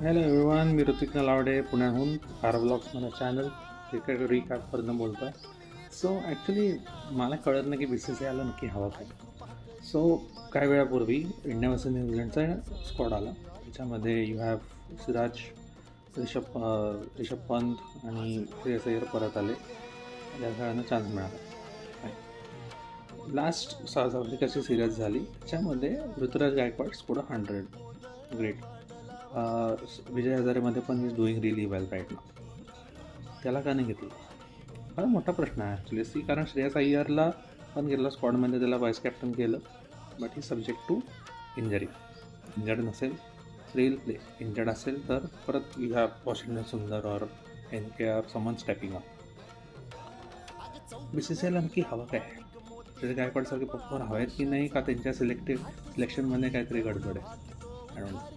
Hello everyone मी ऋतिक नलावडे पुण्याहून R blogs मला चॅनल क्रिकेट रिकॅपवरनं बोलतो आहे सो ॲक्च्युली मला कळत नाही की बी सी सी आयला नक्की हवं काय. सो काही वेळापूर्वी इंडिया वर्सेस न्यूझीलंडचा स्क्वॉड आला. त्याच्यामध्ये यू हॅव सिराज रिषभ रिषभ पंत आणि श्रेयस अय्यर परत आले. या खेळांना चान्स मिळाला. लास्ट साऊथ आफ्रिकाची सिरीज झाली. त्याच्यामध्ये Ruturaj Gaikwad squad hundred great Vijay हजारेमध्ये पण is doing really well right ना त्याला का नाही घेतलं? हा मोठा प्रश्न आहे ॲक्च्युली सी कारण श्रेयस अय्यरला पण गेला स्क्वॉडमध्ये त्याला व्हाईस कॅप्टन केलं but he subject to injury injured नसेल रेल प्ले इंजर्ड असेल तर परत यू हॅव वॉशिंग्टन सुंदर और एन के आर समन stepping up B C C I नक्की हवं काय त्याचे गायकवाडसारखे पप्पर हवे की नाही का त्यांच्या सिलेक्टिव्ह सिलेक्शनमध्ये काहीतरी गडबड आहे? I don't